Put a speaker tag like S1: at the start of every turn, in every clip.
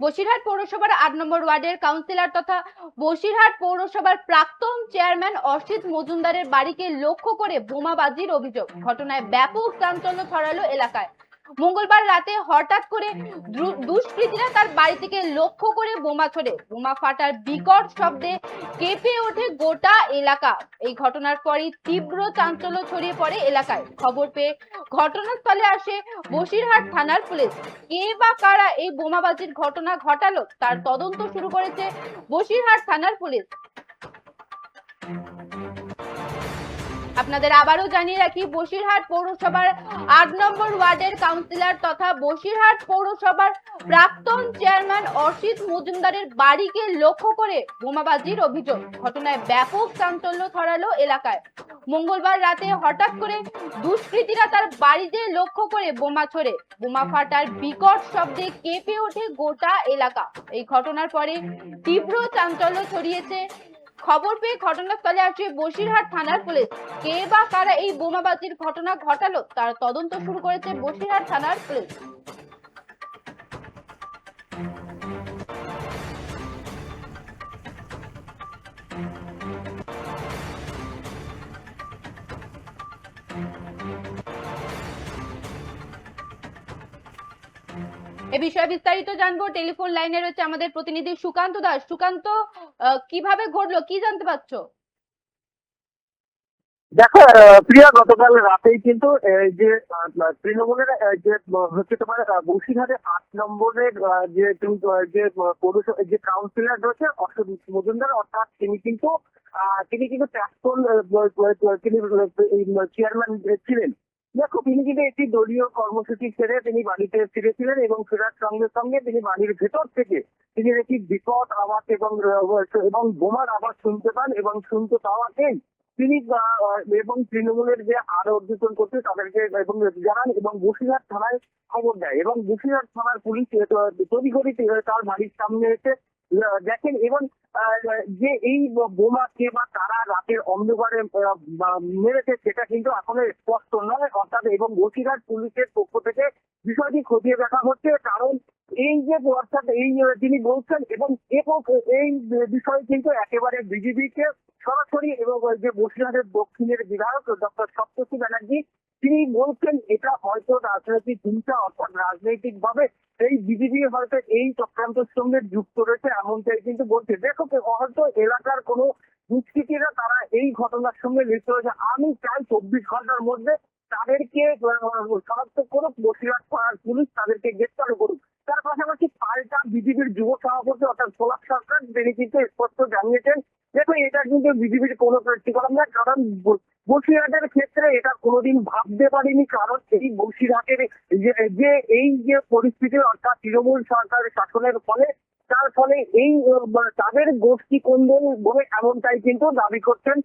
S1: বসিরহাট পৌরসভার আট নম্বর ওয়ার্ডের কাউন্সিলর তথা বসিরহাট পৌরসভার প্রাক্তন চেয়ারম্যান অসিত মজুমদারের বাড়িকে লক্ষ্য করে বোমাবাজির অভিযোগ। ঘটনায় ব্যাপক চাঞ্চল্য ছড়ালো এলাকায়। মঙ্গলবার রাতে হঠাৎ করে দুষ্কৃতীরা তার বাড়ি থেকে লক্ষ্য করে বোমা ছোড়ে। বোমা ফাটার বিকট শব্দে কেঁপে ওঠে গোটা এলাকা। এই ঘটনার পরই তীব্র চাঞ্চল্য ছড়িয়ে পড়ে এলাকায়। খবর পেয়ে ঘটনাস্থলে আসে বসিরহাট থানার পুলিশ। কে বা কারা এই বোমাবাজির ঘটনা ঘটালো তার তদন্ত শুরু করেছে বসিরহাট থানার পুলিশ। আপনাদের আবারও জানিয়ে রাখি, বসিরহাট পৌরসভার আট নম্বর ওয়ার্ডের কাউন্সিলর তথা বসিরহাট পৌরসভার প্রাক্তন চেয়ারম্যান অসিত মজুমদারের বাড়িকে লক্ষ্য করে বোমাবাজির অভিযোগ। ঘটনায় ব্যাপক চাঞ্চল্য ছড়ালো এলাকায়। মঙ্গলবার রাতে হঠাৎ করে দুষ্কৃতীরা তার বাড়িতে লক্ষ্য করে বোমা ছোড়ে। বোমা ফাটার বিকট শব্দে কেঁপে ওঠে গোটা এলাকা। এই ঘটনার পরে তীব্র চাঞ্চল্য ছড়িয়েছে খবর পেয়ে ঘটনাস্থলে আসে বসিরহাট থানার পুলিশ। কে বা কারা এই বোমাবাজির ঘটনা ঘটালো, তার তদন্ত শুরু করেছে বসিরহাট থানার পুলিশ। এ বিষয়ে বিস্তারিত জানব। টেলিফোন লাইনে রয়েছে আমাদের প্রতিনিধি সুকান্ত দাস। সুকান্ত কীভাবে ঘটলো? কি জানতে পারছ?
S2: দেখো প্রিয়া, গতকাল রাতেই কিন্তু যে তৃণমূলের যে হচ্ছে তোমার বসিরহাটে আট নম্বরের যে যে পৌরসভা যে কাউন্সিলর রয়েছে অশোক মজুমদার, অর্থাৎ তিনি কিন্তু তিনি কিন্তু প্রাক্তন তিনি চেয়ারম্যান ছিলেন। দেখো, তিনি কিন্তু একটি দলীয় কর্মসূচি ছেড়ে তিনি বাড়িতে ফিরেছিলেন এবং ফেরার সঙ্গে সঙ্গে তিনি বাড়ির ভেতর থেকে তিনি একটি বিকট আওয়াজ এবং এবং বোমার আওয়াজ শুনতে পান এবং শুনতে পাওয়াতেই তিনি এবং তৃণমূলের যে আরও অর্জন করছে তাদেরকে এবং জানান এবং বসিরহাট থানায় খবর দেয় এবং বসিরহাট থানার পুলিশ তৈরি করে তার বাড়ির সামনে এসে দেখেন এবং যে এই বোমা কে বা তারা রাতের অন্ধকারে মেরেছে, সেটা কিন্তু এখনও স্পষ্ট নয়। অর্থাৎ এবং বসিরহাট পুলিশের পক্ষ থেকে বিষয়টি খতিয়ে দেখা হচ্ছে, কারণ এই যে, অর্থাৎ এই তিনি বলছেন এবং এবং এই বিষয়ে কিন্তু একেবারে বিজেপিকে সরাসরি এবং যে বসিরহাটের দক্ষিণের বিধায়ক ডক্টর সপ্তর্ষি ব্যানার্জি, তিনি বলছেন, এটা হয়তো রাজনৈতিক হিংসা, অর্থাৎ রাজনৈতিক ভাবে এই বিজেপি হয়তো এই চক্রান্তের সঙ্গে যুক্ত রয়েছে এমনটাই কিন্তু বলছে। দেখো হয়তো এলাকার কোনো দুষ্কৃতীরা তারা এই ঘটনার সঙ্গে লিপ্ত হয়েছে আমি চাই চব্বিশ ঘণ্টার মধ্যে তাদেরকে শনাক্ত করুক বসিরহাট থানার পুলিশ তাদেরকে গ্রেপ্তার করুক। তার পাশাপাশি পাল্টা বিজেপির যুব সভাপতি অর্থাৎ সোলাক সরকার, তিনি কিন্তু স্পষ্ট জানিয়েছেন, দেখো এটা কিন্তু বিজেপির কোনো ব্যক্তিগত না কারণ বসিরহাটের ক্ষেত্রে এটা কোনোদিন ভাবতে পারিনি, কারণ এই বসিরহাটের যে- এই যে পরিস্থিতি, অর্থাৎ তৃণমূল সরকার শাসনের ফলে, তার ফলে এই তাদের গোষ্ঠী কোন্দল বলে এমনটাই কিন্তু দাবি করছেন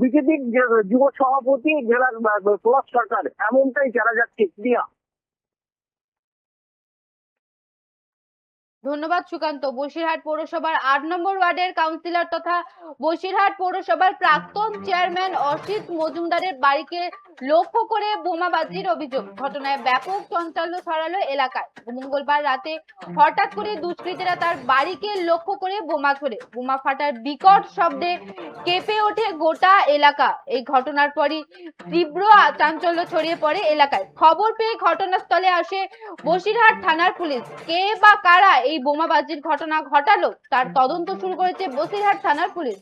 S2: বিজেপির যুব সভাপতি জেলার সুভাষ সরকার, এমনটাই জানা যাচ্ছে প্রিয়া
S1: ধন্যবাদ, সুকান্ত। বসিরহাট পৌরসভার আট নম্বর ওয়ার্ডের কাউন্সিলর তথা বসিরহাট পৌরসভার প্রাক্তন চেয়ারম্যান অসিত মজুমদারের বাড়িকে লক্ষ্য করে বোমাবাজির অভিযোগ। ঘটনায় ব্যাপক চাঞ্চল্য ছড়ালো এলাকায়। মঙ্গলবার রাতে হঠাৎ করে দুষ্কৃতীরা তার বাড়িকে লক্ষ্য করে বোমা ছোড়ে। বোমা ফাটার বিকট শব্দে কেঁপে ওঠে গোটা এলাকা। এই ঘটনার পরই তীব্র চাঞ্চল্য ছড়িয়ে পড়ে এলাকায়। খবর পেয়ে ঘটনাস্থলে আসে বসিরহাট থানার পুলিশ। কে বা কারা এই বোমাবাজির ঘটনা ঘটালো তার তদন্ত শুরু করেছে বসিরহাট থানার পুলিশ।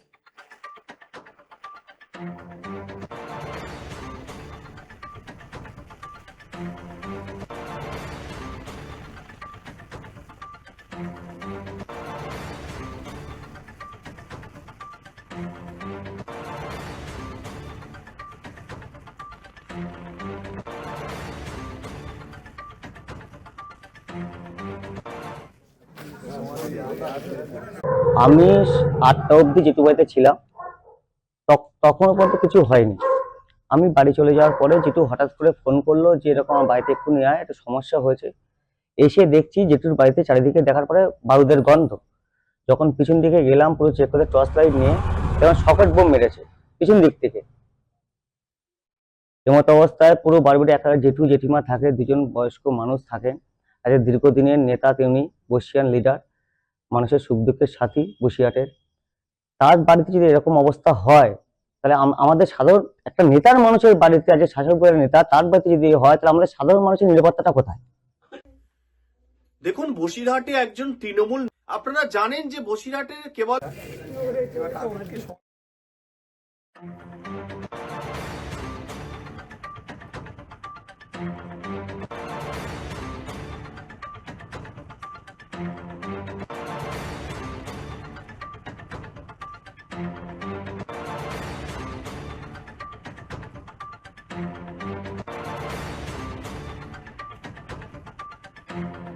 S3: আমি আটটা অবধি জেঠু বাড়িতে ছিলাম। তখ- তখনও পর্যন্ত কিছু হয়নি। আমি বাড়ি চলে যাওয়ার পরে জেঠু হঠাৎ করে ফোন করল যে এরকম আমার বাড়িতে একটু নিয়ে আয় একটা সমস্যা হয়েছে। এসে দেখছি জেঠুর বাড়িতে চারিদিকে দেখার পরে বারুদের গন্ধ। যখন পিছন দিকে গেলাম, পুরো চেক করে টর্চ লাইট নিয়ে তখন সকেট বোম মেরেছে পিছন দিক থেকে। এমত অবস্থায় পুরো বাড়িতে একা, জেঠু জেঠিমা থাকে, দুজন বয়স্ক মানুষ থাকেন। আর দীর্ঘদিনের নেতা তিনি বসিয়ান লিডার মানুষের সুখ দুঃখের সাথী বসিরহাটের। তার বাড়িতে যদি এরকম অবস্থা হয়, তাহলে আমাদের সাধারণ একটা নেতার মানুষের বাড়িতে আজ শাসকের নেতা, তার বাড়িতে যদি হয়, তাহলে আমাদের সাধারণ মানুষের নিরাপত্তাটা কোথায়?
S4: দেখুন, বসিরহাটে একজন তৃণমূল আপনারা জানেন যে বসিরহাটের কেবল Thank you.